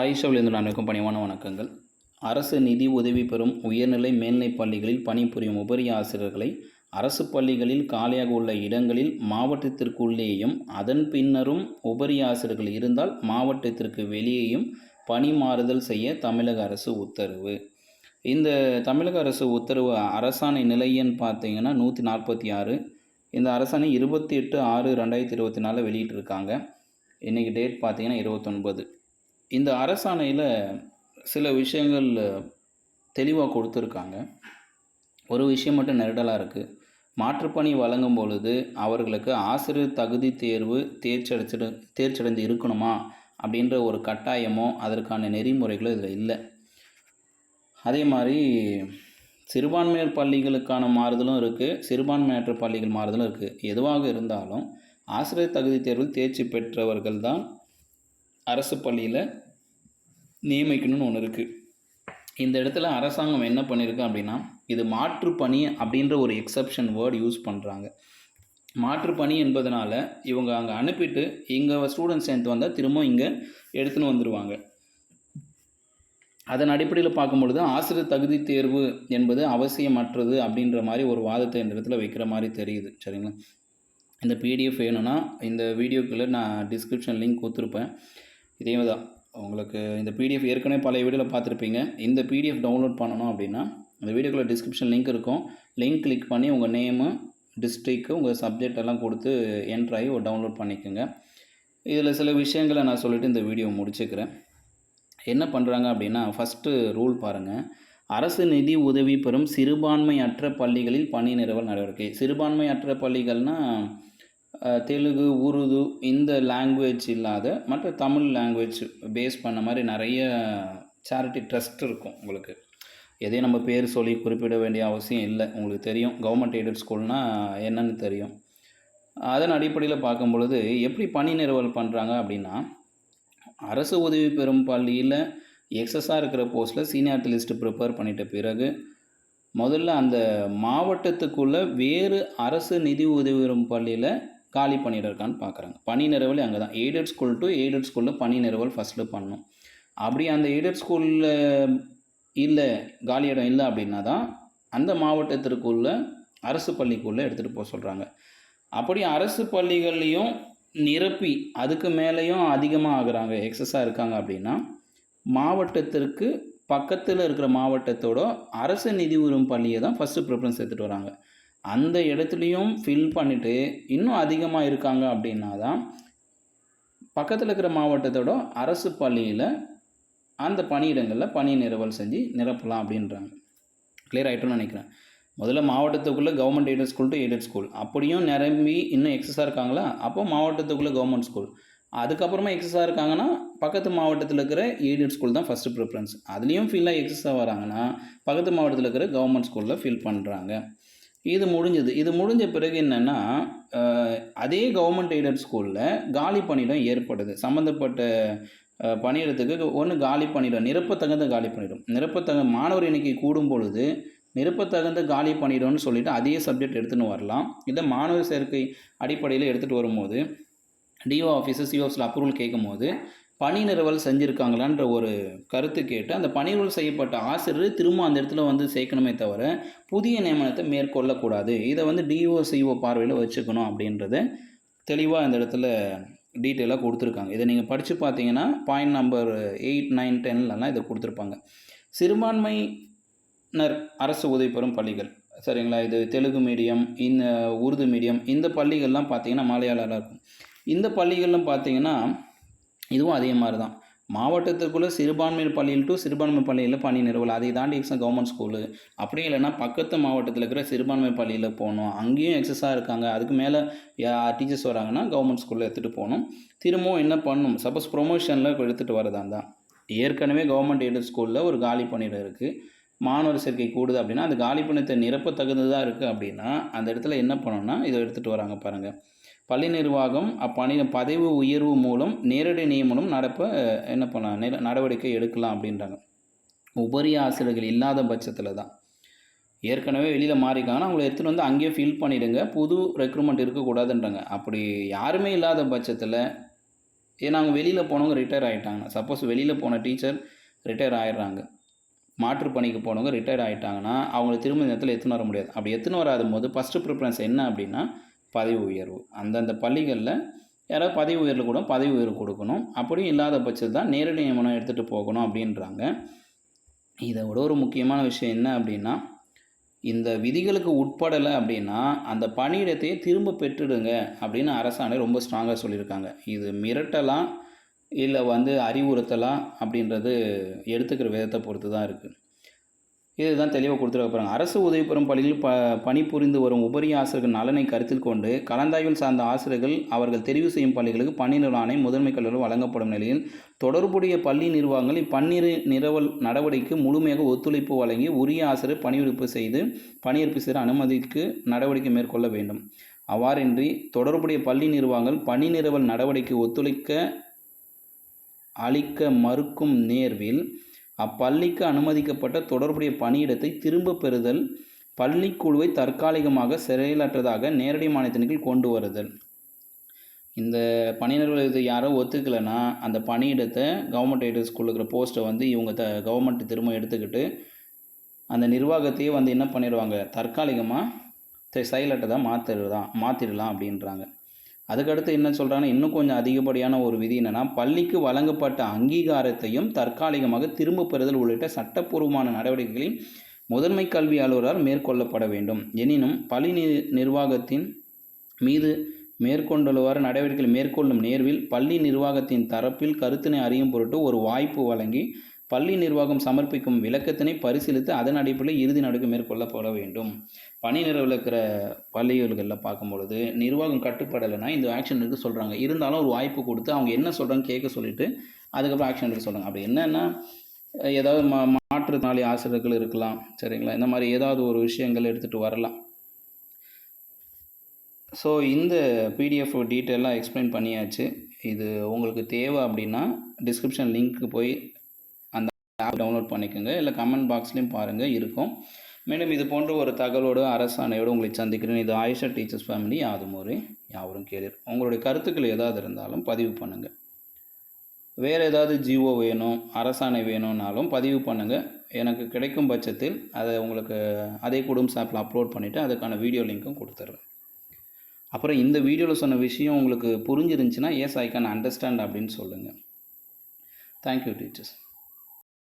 ஆயிஷாவிலிருந்து அனைவருக்கும் பணிவான வணக்கங்கள். அரசு நிதி உதவி பெறும் உயர்நிலை மேல்நிலைப் பள்ளிகளில் பணிபுரியும் உபரி ஆசிரியர்களை அரசு பள்ளிகளில் காலியாக உள்ள இடங்களில் மாவட்டத்திற்குள்ளேயும் அதன் பின்னரும் உபரி ஆசிரியர்கள் இருந்தால் மாவட்டத்திற்கு வெளியேயும் பணி மாறுதல் செய்ய தமிழக அரசு உத்தரவு. இந்த தமிழக அரசு உத்தரவு அரசாணை நிலையன்னு பார்த்தீங்கன்னா நூற்றி நாற்பத்தி ஆறு. இந்த அரசாணை இருபத்தி எட்டு ஆறு ரெண்டாயிரத்தி இருபத்தி நாலில் வெளியிட்டிருக்காங்க. இன்றைக்கி டேட் பார்த்தீங்கன்னா இருபத்தொன்பது. இந்த அரசாணையில் சில விஷயங்கள் தெளிவாக கொடுத்துருக்காங்க. ஒரு விஷயம் மட்டும் நெருடலாக இருக்குது மாற்றுப்பணி வழங்கும் பொழுது அவர்களுக்கு ஆசிரியர் தகுதி தேர்வு தேர்ச்சடைச்சிடு தேர்ச்சடைந்து இருக்கணுமா? அப்படின்ற ஒரு கட்டாயமோ அதற்கான நெறிமுறைகளோ இதில் இல்லை. அதே மாதிரி சிறுபான்மையர் பள்ளிகளுக்கான மாறுதலும் இருக்குது சிறுபான்மையற்ற பள்ளிகள் மாறுதலும் இருக்குது எதுவாக இருந்தாலும் ஆசிரியர் தகுதி தேர்வில் தேர்ச்சி பெற்றவர்கள் தான் அரசு பள்ளியில் நியமிக்கணும்னு ஒன்று இருக்குது இந்த இடத்துல அரசாங்கம் என்ன பண்ணியிருக்கு அப்படின்னா இது மாற்றுப்பணி அப்படின்ற ஒரு எக்ஸப்ஷன் வேர்டு யூஸ் பண்ணுறாங்க மாற்றுப்பணி என்பதனால் இவங்க அங்கே அனுப்பிட்டு இங்கே ஸ்டூடெண்ட்ஸ் சேர்ந்து வந்தால் திரும்ப இங்கே எடுத்துன்னு வந்துடுவாங்க அதன் அடிப்படையில் பார்க்கும்பொழுது ஆசிரியர் தகுதி தேர்வு என்பது அவசியமற்றது அப்படின்ற மாதிரி ஒரு வாதத்தை இந்த இடத்துல வைக்கிற மாதிரி தெரியுது. சரிங்களா? இந்த பிடிஎஃப் வேணும்னா இந்த வீடியோக்குள்ளே நான் டிஸ்கிரிப்ஷன் லிங்க் கொடுத்துருப்பேன். இதே தான். உங்களுக்கு இந்த பிடிஎஃப் ஏற்கனவே பழைய வீடியோவில் பார்த்துருப்பீங்க. இந்த பிடிஎஃப் டவுன்லோட் பண்ணணும் அப்படின்னா இந்த வீடியோக்குள்ளே டிஸ்கிரிப்ஷன் லிங்க் இருக்கும். லிங்க் கிளிக் பண்ணி உங்கள் நேமு டிஸ்ட்ரிக்கு உங்கள் சப்ஜெக்ட் எல்லாம் கொடுத்து என்ட்ரு ஆகி ஒரு டவுன்லோட் பண்ணிக்கோங்க. இதில் சில விஷயங்களை நான் சொல்லிவிட்டு இந்த வீடியோ முடிச்சுக்கிறேன். என்ன பண்ணுறாங்க அப்படின்னா ஃபஸ்ட்டு ரூல் பாருங்கள் அரசு நிதி உதவி பெறும் சிறுபான்மையற்ற பள்ளிகளில் பணி நிறுவல் நடவடிக்கை. சிறுபான்மையற்ற பள்ளிகள்னால் தெலுங்கு உருது இந்த லாங்குவேஜ் இல்லாத மற்ற தமிழ் லாங்குவேஜ் பேஸ் பண்ண மாதிரி நிறைய சேரிட்டி ட்ரஸ்ட் இருக்கும் உங்களுக்கு. எதையும் நம்ம பேர் சொல்லி குறிப்பிட வேண்டிய அவசியம் இல்லை. உங்களுக்கு தெரியும் கவர்மெண்ட் எய்டட் ஸ்கூல்னால் என்னன்னு தெரியும். அதன் அடிப்படையில் பார்க்கும் பொழுது எப்படி பணி நிறுவல் பண்ணுறாங்க அப்படின்னா அரசு உதவி பெறும் பள்ளியில் எக்ஸஸாக இருக்கிற போஸ்ட்டில் சீனியாரிட்டி லிஸ்ட்டு ப்ரிப்பேர் பண்ணிட்ட பிறகு முதல்ல அந்த மாவட்டத்துக்குள்ளே வேறு அரசு நிதி உதவி பெறும் பள்ளியில் காலி பண்ணிட்டு இருக்கான்னு பார்க்குறாங்க பணி நிறுவல் அங்கே தான் எய்டட் ஸ்கூல் டு எய்டட் ஸ்கூலில் பணி நிறுவல் ஃபஸ்ட்டு பண்ணணும். அப்படி அந்த எய்டட் ஸ்கூலில் இல்லை காலி இடம் இல்லை அப்படின்னா தான் அந்த மாவட்டத்திற்குள்ள அரசு பள்ளிக்குள்ளே எடுத்துகிட்டு போக சொல்கிறாங்க அப்படி அரசு பள்ளிகள்லேயும் நிரப்பி அதுக்கு மேலேயும் அதிகமாக ஆகுறாங்க எக்ஸஸாக இருக்காங்க அப்படின்னா மாவட்டத்திற்கு பக்கத்தில் இருக்கிற மாவட்டத்தோட அரசு நிதி உறும் பள்ளியை தான் ஃபஸ்ட்டு ப்ரிஃபரன்ஸ் எடுத்துகிட்டு வராங்க. அந்த இடத்துலையும் ஃபில் பண்ணிவிட்டு இன்னும் அதிகமாக இருக்காங்க அப்படின்னா தான் பக்கத்தில் இருக்கிற மாவட்டத்தோட அரசு பள்ளியில் அந்த பணியிடங்களில் பணி நிறுவல் செஞ்சு நிரப்பலாம் அப்படின்றாங்க. கிளியர் ஆகிட்டோம்னு நினைக்கிறேன். முதல்ல மாவட்டத்துக்குள்ளே government aided school to aided school அப்படியும் நிரம்பி இன்னும் எக்ஸஸாக இருக்காங்களா? அப்போ மாவட்டத்துக்குள்ளே கவர்மெண்ட் ஸ்கூல் அதுக்கப்புறமா எக்ஸஸாக இருக்காங்கன்னா பக்கத்து மாவட்டத்தில் இருக்கிற எய்டட் ஸ்கூல் தான் ஃபஸ்ட்டு ப்ரிஃபரன்ஸ் அதுலேயும் ஃபீலாக எக்ஸஸாக வராங்கன்னா பக்கத்து மாவட்டத்தில் இருக்கிற கவர்மெண்ட் ஸ்கூலில் ஃபில் பண்ணுறாங்க இது முடிஞ்சது. இது முடிஞ்ச பிறகு என்னென்னா அதே கவர்மெண்ட் எய்டட் ஸ்கூலில் காலி பணியிடம் ஏற்படுது. சம்மந்தப்பட்ட பணியிடத்துக்கு ஒன்று காலி பணியிடம் நிரப்பத்தகுந்த காலி பணியிடம். நிரப்பத்தக மாணவர் எண்ணிக்கை கூடும் பொழுது நிரப்பத்தகுந்த காலி பணியிடம்னு சொல்லிவிட்டு அதே சப்ஜெக்ட் எடுத்துன்னு வரலாம். இல்லை மாணவர் சேர்க்கை அடிப்படையில் எடுத்துகிட்டு வரும்போது டிஓ ஆஃபீஸர் சிஓஸில் அப்ரூவல் கேட்கும் போது பணி நிறுவல் செஞ்சுருக்காங்களான்ற ஒரு கருத்து கேட்டு அந்த பணி நிறுவல் செய்யப்பட்ட ஆசிரியர் திரும்ப அந்த இடத்துல வந்து சேர்க்கணுமே தவிர புதிய நியமனத்தை மேற்கொள்ளக்கூடாது. இதை வந்து டிஓ சிஓ பார்வையில் வச்சுக்கணும் அப்படின்றத தெளிவாக அந்த இடத்துல டீட்டெயிலாக கொடுத்துருக்காங்க. இதை நீங்கள் படித்து பார்த்தீங்கன்னா பாயிண்ட் நம்பர் எயிட் நைன் டென்லலாம் இதை கொடுத்துருப்பாங்க. சிறுபான்மையினர் அரசு உதவி பெறும் பள்ளிகள். சரிங்களா? இது தெலுங்கு மீடியம் இந்த உருது மீடியம் இந்த பள்ளிகள்லாம் பார்த்தீங்கன்னா மலையாளம் இருக்கும். இந்த பள்ளிகள்லாம் பார்த்தீங்கன்னா இதுவும் அதே மாதிரி தான் மாவட்டத்துக்குள்ளே சிறுபான்மை பள்ளியில் டு சிறுபான்மை பள்ளியில் பணி நிறுவல். அதை தாண்டி எக்ஸாம் கவர்மெண்ட் ஸ்கூலு அப்படியும் இல்லைன்னா பக்கத்து மாவட்டத்தில் இருக்கிற சிறுபான்மை பள்ளியில் போகணும். அங்கேயும் எக்ஸஸாக இருக்காங்க. அதுக்கு மேலே டீச்சர்ஸ் வராங்கன்னா கவர்மெண்ட் ஸ்கூலில் எடுத்துகிட்டு போகணும். திரும்பவும் என்ன பண்ணணும் சப்போஸ் ப்ரொமோஷனில் எடுத்துகிட்டு வரதா தான் ஏற்கனவே கவர்மெண்ட் எய்டட் ஸ்கூலில் ஒரு காலி பணியிடம் இருக்குது மாணவர் சேர்க்கை கூடுது அப்படின்னா அந்த காலி பணியத்தை நிரப்ப தகுந்ததாக இருக்குது அப்படின்னா அந்த இடத்துல என்ன பண்ணணும்னா இதை எடுத்துகிட்டு வராங்க பாருங்கள் பள்ளி நிர்வாகம் அப்பணி பதவி உயர்வு மூலம் நேரடி நியமனம் நடப்ப என்ன பண்ண நடவடிக்கை எடுக்கலாம் அப்படின்றாங்க. உபரி ஆசிரியர்கள் இல்லாத பட்சத்தில் தான் ஏற்கனவே வெளியில் மாறிக்காங்கன்னா அவங்கள எடுத்துகிட்டு வந்து அங்கேயே ஃபில் பண்ணிவிடுங்க புது ரெக்ரூட்மெண்ட் இருக்கக்கூடாதுன்றாங்க. அப்படி யாருமே இல்லாத பட்சத்தில் ஏன்னா அவங்க வெளியில் போனவங்க ரிட்டையர் ஆகிட்டாங்க சப்போஸ் வெளியில் போன டீச்சர் ரிட்டையர் ஆயிடுறாங்க. மாற்றுப்பணிக்கு போனவங்க ரிட்டையர் ஆகிட்டாங்கன்னா அவங்கள திரும்ப நேரத்தில் எத்துன்னு வர முடியாது. அப்படி எத்துன்னு வராத போது ஃபஸ்ட்டு ப்ரிஃபரன்ஸ் என்ன அப்படின்னா பதவி உயர்வு. அந்தந்த பள்ளிகளில் யாராவது பதவி உயர்வு கூட பதவி உயர்வு கொடுக்கணும். அப்படியும் இல்லாத பட்சத்தில் தான் நேரடி நியமனம் எடுத்துகிட்டு போகணும் அப்படின்றாங்க. இதை விட ஒரு முக்கியமான விஷயம் என்ன அப்படின்னா இந்த விதிகளுக்கு உட்படலை அப்படின்னா அந்த பணியிடத்தையே திரும்ப பெற்றுடுங்க அப்படின்னு அரசாணை ரொம்ப ஸ்ட்ராங்காக சொல்லியிருக்காங்க. இது மிரட்டலாம் இல்லை வந்து அறிவுறுத்தலாம் அப்படின்றது எடுத்துக்கிற விதத்தை பொறுத்து தான் இருக்குது இதுதான் தெளிவாக கொடுத்துருக்க போகிறாங்க அரசு உதவி பெறும் பள்ளியில் ப பணிபுரிந்து வரும் உபரி ஆசிரியர்கள் நலனை கருத்தில் கொண்டு கலந்தாய்வில் சார்ந்த ஆசிரியர்கள் அவர்கள் தெரிவு செய்யும் பள்ளிகளுக்கு பணி நிறுவன ஆணை முதன்மை கல்லூரியில் வழங்கப்படும் நிலையில் தொடர்புடைய பள்ளி நிர்வாகங்கள் இப்பன்னிரு நிரவல் நடவடிக்கைக்கு முழுமையாக ஒத்துழைப்பு வழங்கி உரிய ஆசிரியர் பணியிருப்பு செய்து பணியிருப்பு செய்த அனுமதிக்கு நடவடிக்கை மேற்கொள்ள வேண்டும். அவ்வாறின்றி தொடர்புடைய பள்ளி நிர்வாகங்கள் பணி நிறுவல் நடவடிக்கை ஒத்துழைக்க அளிக்க மறுக்கும் நேர்வில் அப்பள்ளிக்கு அனுமதிக்கப்பட்ட தொடர்புடைய பணியிடத்தை திரும்ப பெறுதல் பள்ளிக்குழுவை தற்காலிகமாக செயலற்றதாக நேரடி மானியத்தின் கொண்டு வருதல். இந்த பணியினர்கள் இது யாரோ ஒத்துக்கலைன்னா அந்த பணியிடத்தை கவர்மெண்ட் எய்டட் ஸ்கூலில் இருக்கிற போஸ்ட்டை வந்து இவங்க த கவர்மெண்ட் திரும்ப எடுத்துக்கிட்டு அந்த நிர்வாகத்தையே வந்து என்ன பண்ணிடுவாங்க? தற்காலிகமாக செயலற்றதாக மாற்றிடுதான் மாற்றிடலாம் அப்படின்றாங்க. அதுக்கடுத்து என்ன சொல்கிறாங்கன்னா இன்னும் கொஞ்சம் அதிகப்படியான ஒரு விதி என்னென்னா பள்ளிக்கு வழங்கப்பட்ட அங்கீகாரத்தையும் தற்காலிகமாக திரும்ப பெறுதல் உள்ளிட்ட சட்டப்பூர்வமான நடவடிக்கைகளில் முதன்மை கல்வி அலுவலரால் மேற்கொள்ளப்பட வேண்டும். எனினும் பள்ளி நி நிர்வாகத்தின் மீது மேற்கொண்டுள்ளவாறு நடவடிக்கைகள் மேற்கொள்ளும் நேர்வில் பள்ளி நிர்வாகத்தின் தரப்பில் கருத்தினை அறியும் பொருட்டு ஒரு வாய்ப்பு வழங்கி பள்ளி நிர்வாகம் சமர்ப்பிக்கும் விளக்கத்தினை பரிசீலித்து அதன் அடிப்படையில் இறுதி நடவடிக்கை மேற்கொள்ளப்பட வேண்டும். பணி நிறுவல் இருக்கிற பள்ளிகளில் பார்க்கும்பொழுது நிர்வாகம் கட்டுப்படலைன்னா இந்த ஆக்ஷன் எடுக்க சொல்கிறாங்க இருந்தாலும் ஒரு வாய்ப்பு கொடுத்து அவங்க என்ன சொல்கிறாங்க கேட்க சொல்லிவிட்டு அதுக்கப்புறம் ஆக்ஷன் எடுக்க சொல்கிறாங்க அப்படி என்னென்னா ஏதாவது மா மாற்றுத்திறனாளி ஆசிரியர்கள் இருக்கலாம் சரிங்களா? இந்த மாதிரி ஏதாவது ஒரு விஷயங்கள் எடுத்துகிட்டு வரலாம். ஸோ இந்த பிடிஎஃப் டீட்டெயிலாக எக்ஸ்பிளைன் பண்ணியாச்சு. இது உங்களுக்கு தேவை அப்படின்னா டிஸ்கிரிப்ஷன் லிங்க்கு போய் ஆப் டவுன்லோட் பண்ணிக்கோங்க. இல்லை கமெண்ட் பாக்ஸ்லேயும் பாருங்கள் இருக்கும். மேலும் இது போன்ற ஒரு தகவலோடு அரசாணையோடு உங்களை சந்திக்கிறேன். இது ஆயுஷா டீச்சர்ஸ் ஃபேமிலி யாதுமொரு யாவரும் கேளீர். உங்களுடைய கருத்துக்கள் ஏதாவது இருந்தாலும் பதிவு பண்ணுங்கள் வேறு ஏதாவது ஜிஓ வேணும் அரசாணை வேணும்னாலும் பதிவு பண்ணுங்கள் எனக்கு கிடைக்கும் பட்சத்தில் அதை உங்களுக்கு அதே குடும்ப ஆப்பில் அப்லோட் பண்ணிவிட்டு அதுக்கான வீடியோ லிங்க்கும் கொடுத்துட்றேன் அப்புறம் இந்த வீடியோவில் சொன்ன விஷயம் உங்களுக்கு புரிஞ்சிருந்துச்சுன்னா எஸ் ஐ கேன் அண்டர்ஸ்டாண்ட் அப்படின்னு சொல்லுங்கள் தேங்க்யூ டீச்சர்ஸ்